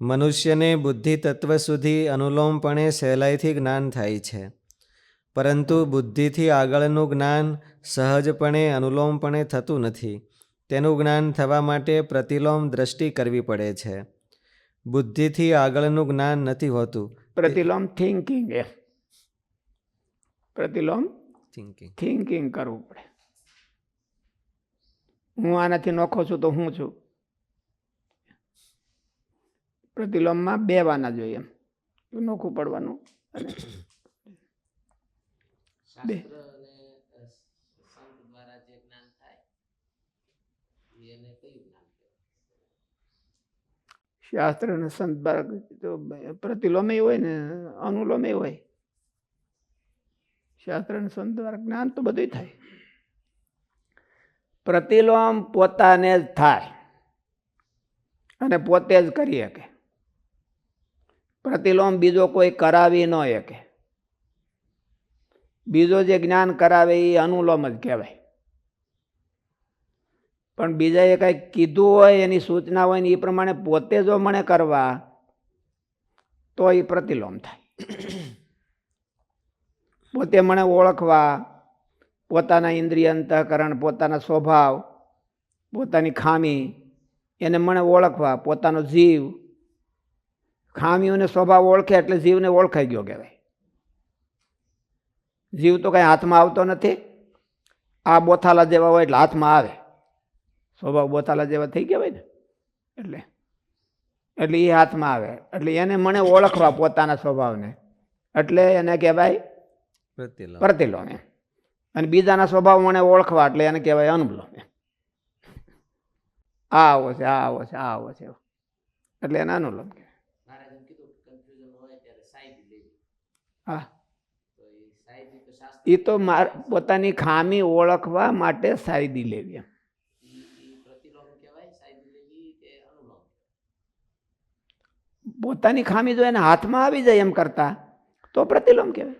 મનુષ્યને બુદ્ધિ તત્વ સુધી અનુલોમપણે સહેલાઈથી જ્ઞાન થાય છે. પરંતુ બુદ્ધિથી આગળનું જ્ઞાન સહજપણે અનુલોમપણે થતું નથી. તેનું જ્ઞાન થવા માટે પ્રતિલોમ દ્રષ્ટિ કરવી પડે છે. બુદ્ધિથી આગળનું જ્ઞાન નથી હોતું. પ્રતિલોમ થિંકિંગ એ. પ્રતિલોમ થિંકિંગ થિંકિંગ કરવું પડે. હું આનાથી નોખો છું તો હું છું? પ્રતિલોમમાં બે વાના જોઈએ. એમ નોખું પડવાનું. અને બે. શાસ્ત્ર અને સંત બાળક તો પ્રતિલોમે હોય ને અનુલોમે હોય. શાસ્ત્ર અને સંત દ્વારા જ્ઞાન તો બધું થાય. પ્રતિલોમ પોતાને જ થાય. અને પોતે જ કરી શકે. પ્રતિલોમ બીજો કોઈ કરાવી ન શકે. બીજો જે જ્ઞાન કરાવે એ અનુલોમ જ કહેવાય. પણ બીજાએ કાંઈ કીધું હોય, એની સૂચના હોય ને એ પ્રમાણે પોતે જો મને કરવા, તો એ પ્રતિલોમ થાય. પોતે મને ઓળખવા, પોતાના ઇન્દ્રિય અંતઃકરણ, પોતાના સ્વભાવ, પોતાની ખામી, એને મને ઓળખવા, પોતાનો જીવ ખામીઓને સ્વભાવ ઓળખે એટલે જીવને ઓળખાઈ ગયો કહેવાય. જીવ તો કાંઈ હાથમાં આવતો નથી. આ બોથાલા જેવા હોય એટલે હાથમાં આવે. સ્વભાવ બોથાલા જેવા થઈ ગયા હોય ને એટલે. એટલે એ હાથમાં આવે. એટલે એને મને ઓળખવા પોતાના સ્વભાવને. એટલે એને કહેવાય પ્રતિલોમ. અને બીજાના સ્વભાવ મને ઓળખવા એટલે એને કહેવાય અનુલોમ આ આવો છે આ આવો છે આ આવો છે. એટલે એને અનુલોમ કહેવાય. હા. એ તો પોતાની ખામી ઓળખવા માટે સાયદી લેવી એમ. પોતાની ખામી જો એના હાથમાં આવી જાય એમ કરતા તો પ્રતિલોમ કહેવાય.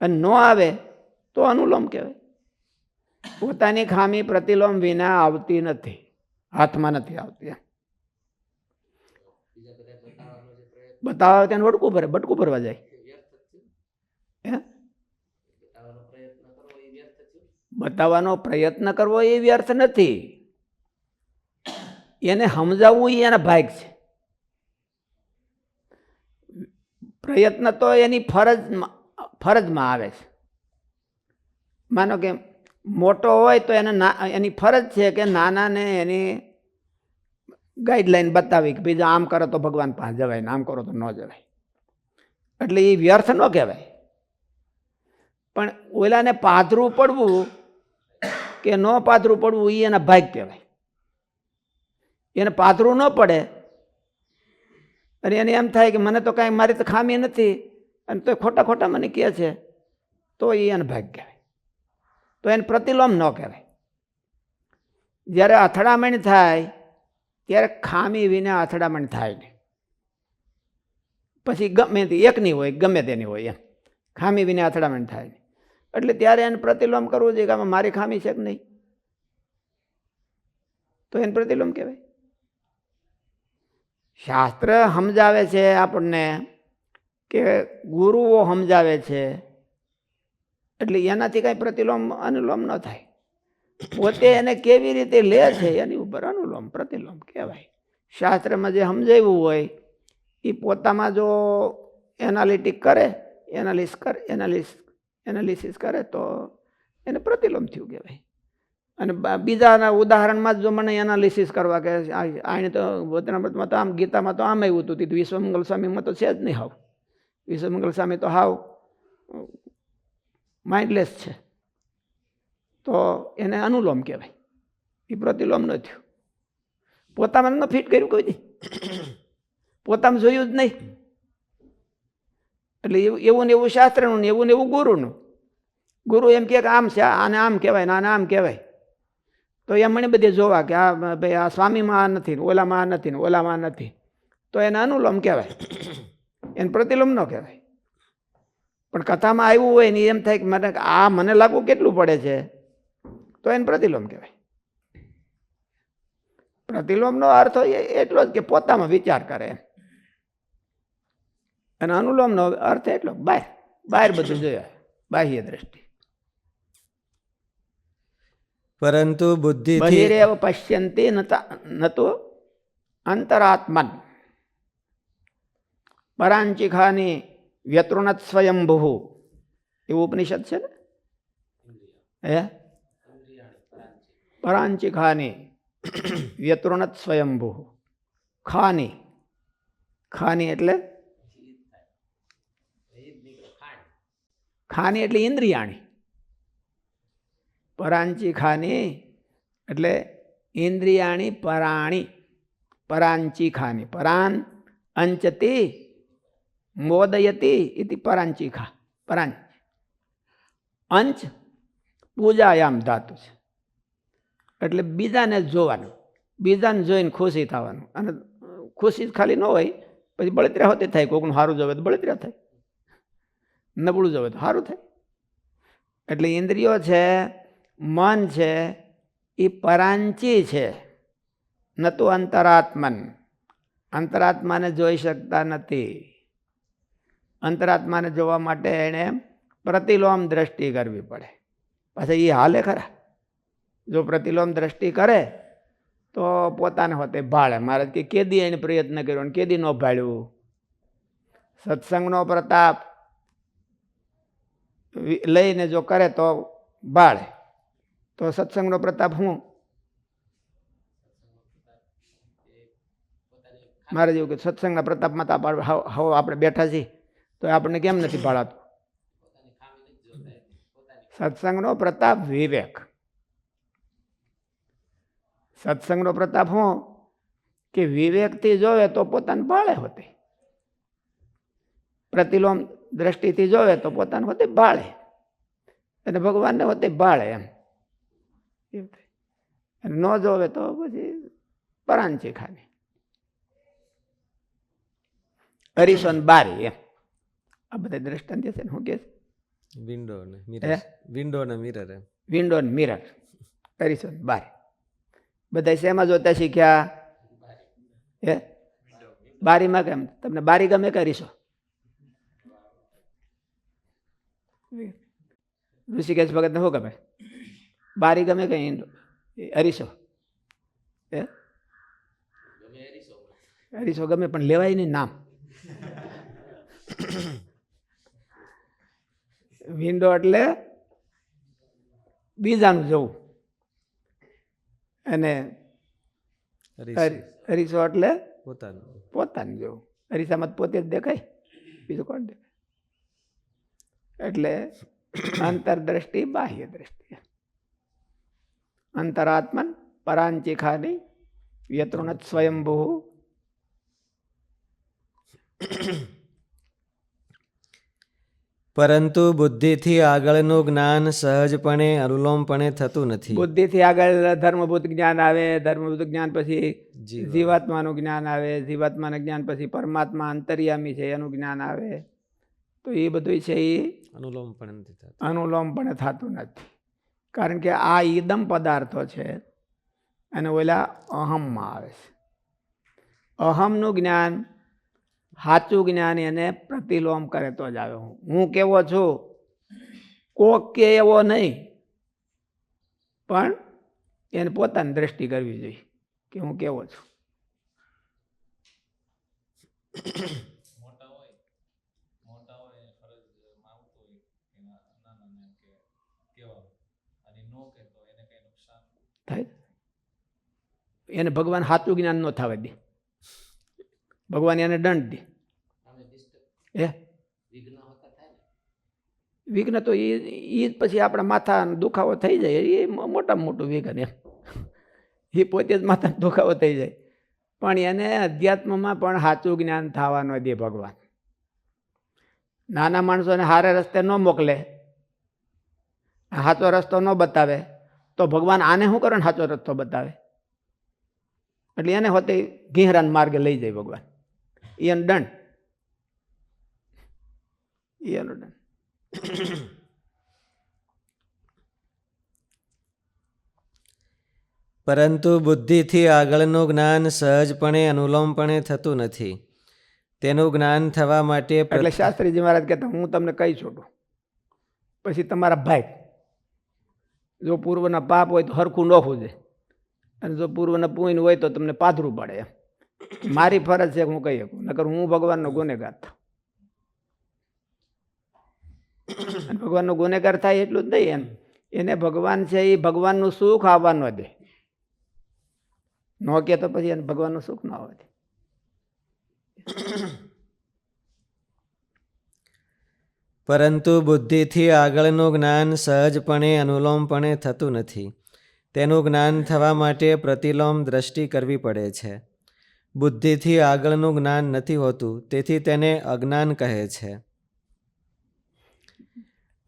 અને ન આવે તો અનુલોમ કહેવાય. પોતાની ખામી પ્રતિલોમ વિના આવતી નથી હાથમાં નથી આવતી બતાવવા ત્યાં વડકું ભરે બટકું ભરવા જાય. હે? બતાવવાનો પ્રયત્ન કરવો એ વ્યર્થ નથી. એને સમજાવવું એ એના ભાગ છે. પ્રયત્ન તો એની ફરજ ફરજમાં આવે છે. માનો કે મોટો હોય તો એને ના એની ફરજ છે કે નાનાને એની ગાઈડલાઈન બતાવી કે બીજા આમ કરો તો ભગવાન પાસે જવાય ને આમ કરો તો ન જવાય. એટલે એ વ્યર્થ ન કહેવાય. પણ ઓલાને પાથરું પડવું કે ન પાથરું પડવું એ એના ભાગ કહેવાય. એને પાથરું ન પડે. અને એને એમ થાય કે મને તો કાંઈ મારી તો ખામી નથી. અને તો ખોટા ખોટા મને કહે છે, તો એ એને ભાગ કહેવાય. તો એને પ્રતિલોમ ન કહેવાય. જ્યારે અથડામણ થાય, ત્યારે ખામી વિના અથડામણ થાય નહીં. પછી ગમે તે એકની હોય, ગમે તેની હોય એમ. ખામી વિના અથડામણ થાય નહીં. એટલે ત્યારે એને પ્રતિલોમ કરવું જોઈએ કે આમાં મારી ખામી છે કે નહીં? તો એને પ્રતિલોમ કહેવાય. શાસ્ત્ર સમજાવે છે આપણને કે ગુરુઓ સમજાવે છે. એટલે એનાથી કાંઈ પ્રતિલોમ અનુલોમ ન થાય. પોતે એને કેવી રીતે લે છે એની ઉપર અનુલોમ, પ્રતિલોમ કહેવાય. શાસ્ત્રમાં જે સમજાવ્યું હોય એ પોતામાં જો એનાલિટિક કરે, એનાલિસ કરે, એનાલિસ એનાલિસિસ કરે તો એને પ્રતિલોમ થયું કહેવાય. અને બીજાના ઉદાહરણમાં જ જો મને એનાલિસિસ કરવા કે આને તો વચનામૃતમાં તો આમ, ગીતામાં તો આમ આવ્યું હતું. તીધું વિશ્વમંગલ સ્વામીમાં તો છે જ નહીં હાવ. વિશ્વમંગલ સ્વામી તો હાવ માઇન્ડલેસ છે. તો એને અનુલોમ કહેવાય. એ પ્રતિલોમ ન થયું. પોતામાં ન ફિટ કર્યું કોઈ નહીં. પોતામાં જોયું જ નહીં. એટલે એવું ને એવું શાસ્ત્રનું ને એવું ને એવું ગુરુનું. ગુરુ એમ કહે કે આમ છે, આને આમ કહેવાય ને આને આમ કહેવાય. તો એમ મને બધે જોવા કે આ, ભાઈ, આ સ્વામીમાં આ નથી ને ઓલામાં આ નથી ને ઓલામાં નથી. તો એને અનુલોમ કહેવાય. એને પ્રતિલોમ ન કહેવાય. પણ કથામાં આવ્યું હોય ને એમ થાય કે મને, આ મને લાગવું કેટલું પડે છે? તો એને પ્રતિલોમ કહેવાય. પ્રતિલોમનો અર્થ એટલો જ કે પોતામાં વિચાર કરે એમ. અને અનુલોમનો અર્થ એટલો બહાર બહાર બધું જોયા. બાહ્ય દ્રષ્ટિ. પરંતુ બુદ્ધિ બહિરેવ પશ્યંતી નતો અંતરાત્મન. પરાંચિખાની વ્યતૃણત સ્વયંભુ. એવું ઉપનિષદ છે ને? હે? પરાંચિખાની વ્યતૃણત સ્વયંભુ. ખાની. ખાની એટલે ખાની એટલે ઇન્દ્રિયાણી. પરાંચી ખાની એટલે ઇન્દ્રિયાણી, પરાણી. પરાંચી ખાની. પરાન અંચતી મોદયતી ઇતિ પરાંચી ખા. પરાંચ. અંચ પૂજાયામ ધાતુ છે. એટલે બીજાને જોવાનું. બીજાને જોઈને ખુશી થવાનું. અને ખુશી ખાલી ન હોય, પછી બળતરા હોતી થાય. કોકનું સારું જોવે તો બળતરા થાય. નબળું જોવે તો સારું થાય. એટલે ઇન્દ્રિયો છે, મન છે એ પરાંચી છે. નતું અંતરાત્મન. અંતરાત્માને જોઈ શકતા નથી. અંતરાત્માને જોવા માટે એણે પ્રતિલોમ દ્રષ્ટિ કરવી પડે. પાછા એ હાલે ખરા. જો પ્રતિલોમ દ્રષ્ટિ કરે, તો પોતાને હોતે ભાળે. મારે કે કેદી એને પ્રયત્ન કર્યો ને કેદી ન ભાળ્યું? સત્સંગનો પ્રતાપ લઈને જો કરે તો બાળે. તો સત્સંગનો પ્રતાપ હું? મારે જેવું કે સત્સંગના પ્રતાપમાં તો આપણે હાવ- હાવ આપણે બેઠા છીએ, તો આપણને કેમ નથી ભાળાતું સત્સંગનો પ્રતાપ વિવેક. સત્સંગનો પ્રતાપ હું? કે વિવેકથી જોવે તો પોતાને ભાળે હોતે. પ્રતિલોમ દ્રષ્ટિથી જોવે તો પોતાને હોતે ભાળે. અને ભગવાનને હોતે ભાળે એમ. ન જોવે તો પછી પરાંચી ખાની અરીસો બારી એમ. આ બધા દ્રષ્ટાંત છે ને શું કે વિન્ડો ને મિરર વિન્ડો ને મિરર એમ. વિન્ડો ને મિરર અરીસો બારી. બધા શેમાં જોતા શીખ્યા? હે? બારીમાં કેમ? તમને બારી ગમે કે ઋષિકેશ ભગતને શું ગમે? બારી ગમે કે ઈંડો? એ અરીસો. હે? અરીસો ગમે પણ લેવાય નહીં નામ. વિન્ડો એટલે બીજાનું જવું. અને અરીસો. એટલે પોતાનું. પોતાનું જવું. અરીસામાં પોતે જ દેખાય. બીજું કોણ દેખાય એટલે અંતરદ્રષ્ટિ બાહ્ય દ્રષ્ટિ અંતરાત્મન પરાંચિખાની વ્યતૃણત સ્વયંભૂ. પરંતુ બુદ્ધિથી આગળનું જ્ઞાન સહજપણે અનુલોમપણે થતું નથી. બુદ્ધિથી આગળ ધર્મભૂત જ્ઞાન આવે ધર્મભૂત જ્ઞાન પછી જીવાત્માનું જ્ઞાન આવે જીવાત્માનું જ્ઞાન પછી પરમાત્મા અંતર્યામી છે એનું જ્ઞાન આવે. તો એ બધું છે એ અનુલોમપણે નથી થતું. અનુલોમ પણ થતું નથી. કારણ કે આ ઈદમ પદાર્થો છે અને ઓલા અહમમાં આવે છે. અહમનું જ્ઞાન સાચું જ્ઞાન એને પ્રતિલોમ કરે તો જ આવે. હું હું કેવો છું? કોક કે એવો નહીં. પણ એને પોતાની દ્રષ્ટિ કરવી જોઈએ કે હું કેવો છું મોટા હોય ફરજમાં આવતું હોય કે ના- નાનાને એમ કે કહેવાનું અને નો કહેતો એને કઈ નુકસાન થાય એને ભગવાન સાચું જ્ઞાન ન થવા દે. ભગવાન એને દંડ દે. એ વિઘ્ન તો એ એ પછી આપણા માથા દુખાવો થઈ જાય. એ મોટામાં મોટું વિઘ્ન એમ. એ પોતે જ માથા દુખાવો થઈ જાય. પણ એને અધ્યાત્મમાં પણ સાચું જ્ઞાન થવા ન દે ભગવાન. નાના માણસોને હારે રસ્તે ન મોકલે. સાચો રસ્તો ન બતાવે. તો ભગવાન આને શું કરે? સાચો રસ્તો બતાવે. એટલે એને હોતે ઘેરાન માર્ગે લઈ જાય ભગવાન. એનો દંડ. એનો દંડ. પરંતુ બુદ્ધિથી આગળનું જ્ઞાન સહજપણે અનુલોમપણે થતું નથી. તેનું જ્ઞાન થવા માટે એટલે શાસ્ત્રીજી મહારાજ કહેતા હું તમને કહી છોડું? પછી તમારા ભાઈ જો પૂર્વના પાપ હોય તો હરખું ન છે અને જો પૂર્વના પૂન હોય તો તમને પાથરું પડે એમ. મારી ફરજ છે હું કહી શકું. નકર હું ભગવાનનો ગુનેગાર થાઉં. ભગવાનનો ગુનેગાર થાય એટલું જ નહીં એમ. એને ભગવાન છે એ ભગવાનનું સુખ આવવા ન દે. ન કે તો પછી એને ભગવાનનું સુખ ન આવવા દે પરંતુ બુદ્ધિથી આગળનું જ્ઞાન સહજપણે અનુલોમપણે થતું નથી. તેનું જ્ઞાન થવા માટે પ્રતિલોમ દ્રષ્ટિ કરવી પડે છે. બુદ્ધિથી આગળનું જ્ઞાન નથી હોતું તેથી તેને અજ્ઞાન કહે છે.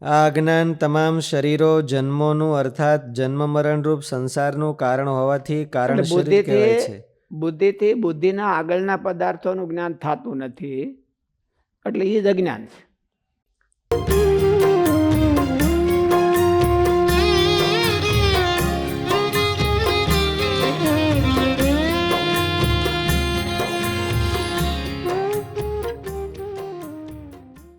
આ અજ્ઞાન તમામ શરીરો જન્મોનું અર્થાત જન્મ મરણરૂપ સંસારનું કારણ હોવાથી કારણ શરીર કહેવાય છે. બુદ્ધિથી બુદ્ધિથી બુદ્ધિના આગળના પદાર્થોનું જ્ઞાન થતું નથી. એટલે એ જ અજ્ઞાન છે. Thank you.